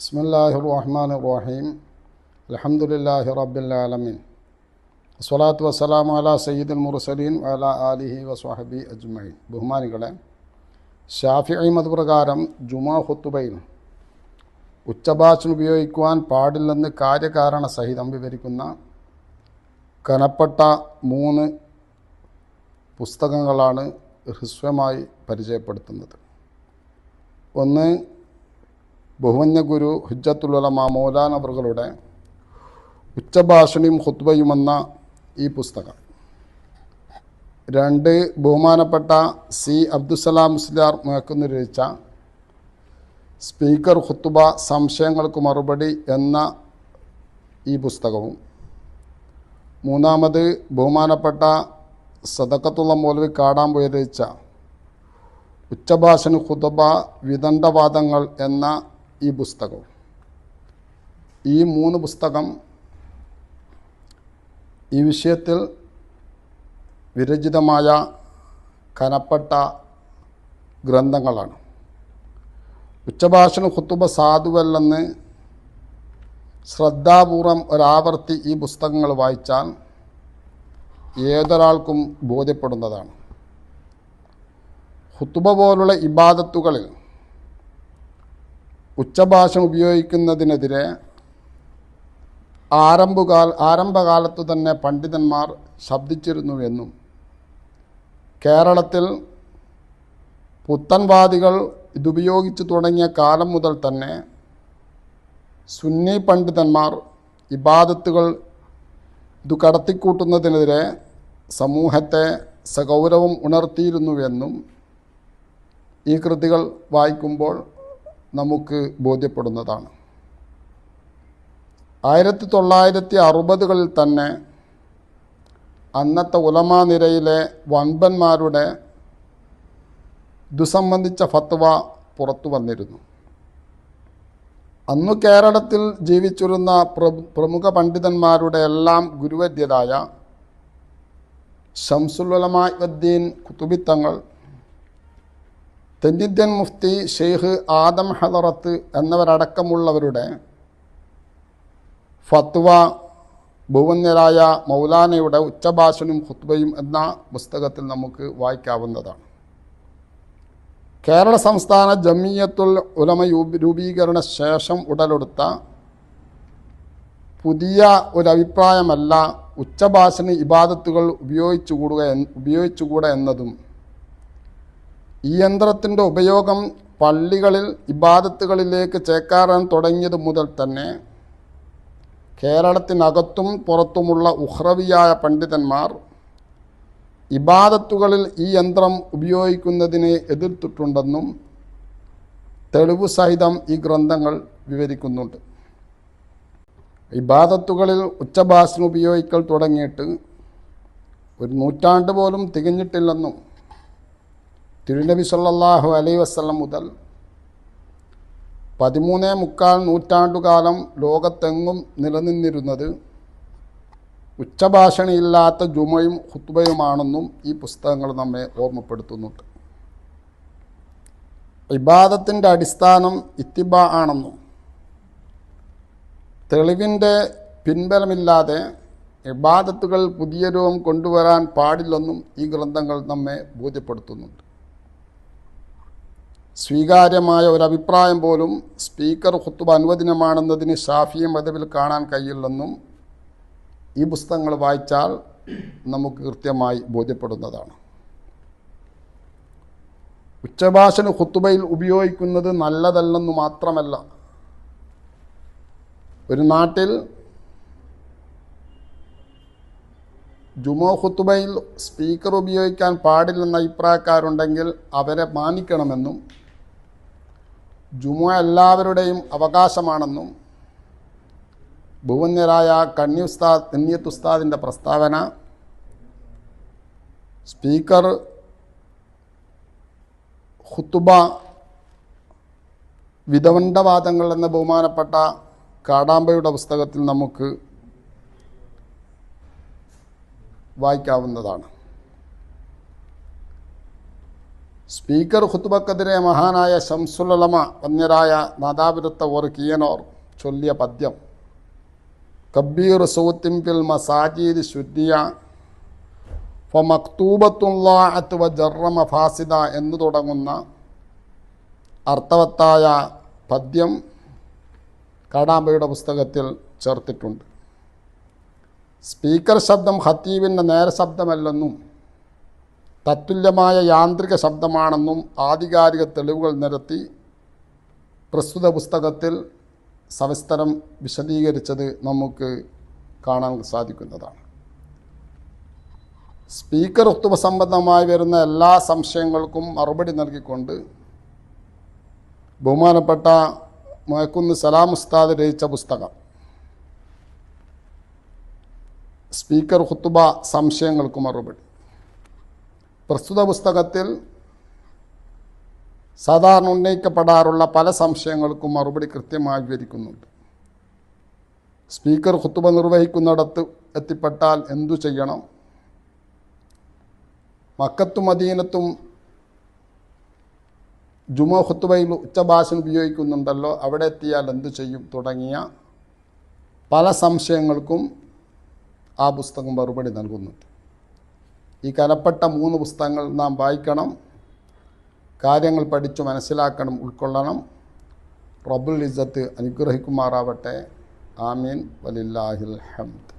بسم الله الرحمن الرحيم الحمد لله رب العالمين الصلاة والسلام على سيد المرسلين وعلى آله وصحبه أجمعين ബഹുമാനികളെ ഷാഫിഈ മതപ്രകാരം ജുമാ ഹുത്തുബയിൽ ഉച്ചഭാഷണം ഉപയോഗിക്കുവാൻ പാടില്ലെന്ന് കാര്യകാരണ സഹിതം വിവരിക്കുന്ന കനപ്പെട്ട മൂന്ന് പുസ്തകങ്ങളാണ് ഹ്രസ്വമായി പരിചയപ്പെടുത്തുന്നത് ഒന്ന് ബഹുവന്യ ഗുരു ഹുജ്ജത്തുലമ മൗലാനവറുകളുടെ ഉച്ചഭാഷണിയും ഹുത്ബയുമെന്ന ഈ പുസ്തകം. രണ്ട് ബഹുമാനപ്പെട്ട സി അബ്ദുസലാം മുസ്ലിയാർ മുഴക്കുന്നു രചിച്ച സ്പീക്കർ ഹുത്തുബ സംശയങ്ങൾക്ക് മറുപടി എന്ന ഈ പുസ്തകവും. മൂന്നാമത് ബഹുമാനപ്പെട്ട സദക്കത്തുള്ള മൗലവി കാടാമ്പുയ രചിച്ച ഉച്ചഭാഷന് ഹുതബ വിദണ്ഡവാദങ്ങൾ എന്ന ഈ പുസ്തകവും ഈ മൂന്ന് പുസ്തകം ഈ വിഷയത്തിൽ വിരചിതമായ കനപ്പെട്ട ഗ്രന്ഥങ്ങളാണ്. ഉച്ചഭാഷണ ഹുത്തുബ സാധുവല്ലെന്ന് ശ്രദ്ധാപൂർവം ഒരാവർത്തി ഈ പുസ്തകങ്ങൾ വായിച്ചാൽ ഏതൊരാൾക്കും ബോധ്യപ്പെടുന്നതാണ്. ഹുത്തുബ പോലുള്ള ഇബാദത്തുകളിൽ ഉച്ചഭാഷ ഉപയോഗിക്കുന്നതിനെതിരെ ആരംഭകാല ആരംഭകാലത്തു തന്നെ പണ്ഡിതന്മാർ ശബ്ദിച്ചിരുന്നുവെന്നും കേരളത്തിൽ പുത്തൻവാദികൾ ഇതുപയോഗിച്ചു തുടങ്ങിയ കാലം മുതൽ തന്നെ സുന്നി പണ്ഡിതന്മാർ ഇബാദത്തുകൾ ഇത് കടത്തിക്കൂട്ടുന്നതിനെതിരെ സമൂഹത്തെ സഗൗരവം ഉണർത്തിയിരുന്നുവെന്നും ഈ കൃതികൾ വായിക്കുമ്പോൾ നമുക്ക് ബോധ്യപ്പെടുന്നതാണ്. ആയിരത്തി തൊള്ളായിരത്തി അറുപതുകളിൽ തന്നെ അന്നത്തെ ഉലമാ നിരയിലെ വൻപന്മാരുടെ ദുസംബന്ധിച്ച ഫത്വ പുറത്തു വന്നിരുന്നു. അന്നു കേരളത്തിൽ ജീവിച്ചിരുന്ന പ്രമുഖ പണ്ഡിതന്മാരുടെ എല്ലാം ഗുരുവര്യരായ ഉദ്ദീൻ കുത്തുബിത്തങ്ങൾ തെന്നിന്ത്യൻ മുഫ്തി ഷെയ്ഖ് ആദം ഹദറത്ത് എന്നിവരടക്കമുള്ളവരുടെ ഫത്വ ഭുവന്യരായ മൗലാനയുടെ ഉച്ചഭാഷനും ഖുത്ബയും എന്ന പുസ്തകത്തിൽ നമുക്ക് വായിക്കാവുന്നതാണ്. കേരള സംസ്ഥാന ജമിയത്തുൽ ഉലമ രൂപീകരണ ശേഷം ഉടലെടുത്ത പുതിയ ഒരഭിപ്രായമല്ല ഉച്ചഭാഷന് ഇബാദത്തുകൾ ഉപയോഗിച്ചുകൂടുക ഉപയോഗിച്ചുകൂടെ എന്നതും ഈ യന്ത്രത്തിന്റെ ഉപയോഗം പള്ളികളിൽ ഇബാദത്തുകളിലേക്ക് ചേക്കാറാൻ തുടങ്ങിയത് മുതൽ തന്നെ കേരളത്തിനകത്തും പുറത്തുമുള്ള ഉഹ്രവിയായ പണ്ഡിതന്മാർ ഇബാദത്തുകളിൽ ഈ യന്ത്രം ഉപയോഗിക്കുന്നതിനെ എതിർത്തിട്ടുണ്ടെന്നും തെളിവ് സഹിതം ഈ ഗ്രന്ഥങ്ങൾ വിവരിക്കുന്നുണ്ട്. ഇബാദത്തുകളിൽ ഉച്ചഭാഷണം ഉപയോഗിക്കൽ തുടങ്ങിയിട്ട് ഒരു നൂറ്റാണ്ട് പോലും തികഞ്ഞിട്ടില്ലെന്നും തിരുനബി സല്ലാഹു അലൈ വസ്ലം മുതൽ പതിമൂന്നേ മുക്കാൽ നൂറ്റാണ്ടുകാലം ലോകത്തെങ്ങും നിലനിന്നിരുന്നത് ഉച്ചഭാഷണിയില്ലാത്ത ജുമയും ഹുത്തുബയുമാണെന്നും ഈ പുസ്തകങ്ങൾ നമ്മെ ഓർമ്മപ്പെടുത്തുന്നുണ്ട്. ഇബാദത്തിന്റെ അടിസ്ഥാനം ഇത്തിബ ആണെന്നും തെളിവിന്റെ പിൻബലമില്ലാതെ ഇബാദത്തുകൾ പുതിയ രൂപം കൊണ്ടുവരാൻ പാടില്ലെന്നും ഈ ഗ്രന്ഥങ്ങൾ നമ്മെ ബോധ്യപ്പെടുത്തുന്നുണ്ട്. സ്വീകാര്യമായ ഒരു അഭിപ്രായം പോലും സ്പീക്കർ ഹുത്തുബ അനുവദനമാണെന്നതിന് ഷാഫിയ മതവിൽ കാണാൻ കഴിയില്ലെന്നും ഈ പുസ്തകങ്ങൾ വായിച്ചാൽ നമുക്ക് കൃത്യമായി ബോധ്യപ്പെടുന്നതാണ്. ഉച്ചഭാഷന് ഹുത്തുബയിൽ ഉപയോഗിക്കുന്നത് നല്ലതല്ലെന്ന് മാത്രമല്ല ഒരു നാട്ടിൽ ജുമോ ഹുത്തുബയിൽ സ്പീക്കർ ഉപയോഗിക്കാൻ പാടില്ലെന്ന അഭിപ്രായക്കാരുണ്ടെങ്കിൽ അവരെ മാനിക്കണമെന്നും ജുമോ എല്ലാവരുടെയും അവകാശമാണെന്നും ഭൂവന്യരായ കണ്ണി ഉസ്താദ് കണ്ണിയത്ത് ഉസ്താദിന്റെ പ്രസ്താവന സ്പീക്കർ ഹുത്തുബ വിധവണ്ടവാദങ്ങൾ എന്ന ബഹുമാനപ്പെട്ട കാടാമ്പയുടെ പുസ്തകത്തിൽ നമുക്ക് വായിക്കാവുന്നതാണ്. സ്പീക്കർ ഖുത്തുബക്കെതിരെ മഹാനായ ഷംസുലമ വന്യരായ നാദാപുരത്ത ഓർ കിയനോർ ചൊല്ലിയ പദ്യം. കബീർ സൗത്തിംപിൽ മസാജീദ് ശുദ്ധിയ ഫമക്തൂബത്തുള്ളാഅത്ത് വ ജറമ ഫാസിദ എന്ന് തുടങ്ങുന്ന അർത്ഥവത്തായ പദ്യം കാടാമ്പയുടെ പുസ്തകത്തിൽ ചേർത്തിട്ടുണ്ട്. സ്പീക്കർ ശബ്ദം ഹത്തീബിന്റെ നേര ശബ്ദമല്ലെന്നും തത്തുല്യമായ യാന്ത്രിക ശബ്ദമാണെന്നും ആധികാരിക തെളിവുകൾ നിരത്തി പ്രസ്തുത പുസ്തകത്തിൽ സവിസ്തരം വിശദീകരിച്ചത് നമുക്ക് കാണാൻ സാധിക്കുന്നതാണ്. സ്പീക്കർ ഒത്തുവ സംബന്ധമായി വരുന്ന എല്ലാ സംശയങ്ങൾക്കും മറുപടി നൽകിക്കൊണ്ട് ബഹുമാനപ്പെട്ട മയക്കുന്ന് സലാം ഉസ്താദ് രചിച്ച പുസ്തകം സ്പീക്കർ ഹുത്തുബ സംശയങ്ങൾക്ക് മറുപടി. പ്രസ്തുത പുസ്തകത്തിൽ സാധാരണ ഉന്നയിക്കപ്പെടാറുള്ള പല സംശയങ്ങൾക്കും മറുപടി കൃത്യമായി വിവരിക്കുന്നുണ്ട്. സ്പീക്കർ ഹുത്തുബ നിർവഹിക്കുന്നിടത്ത് എത്തിപ്പെട്ടാൽ എന്തു ചെയ്യണം? മക്കത്തും അധീനത്തും ജുമ ഹുത്തുബയിൽ ഉച്ചഭാഷ ഉപയോഗിക്കുന്നുണ്ടല്ലോ അവിടെ എത്തിയാൽ എന്തു ചെയ്യും? തുടങ്ങിയ പല സംശയങ്ങൾക്കും ആ പുസ്തകം മറുപടി നൽകുന്നുണ്ട്. ഈ കലപ്പെട്ട മൂന്ന് പുസ്തകങ്ങൾ നാം വായിക്കണം കാര്യങ്ങൾ പഠിച്ചു മനസ്സിലാക്കണം ഉൾക്കൊള്ളണം. റബ്ബുൽ ഇജ്ജത്ത് അനുഗ്രഹിക്കുമാറാവട്ടെ. ആമീൻ. വലില്ലാഹിൽ ഹംദ്.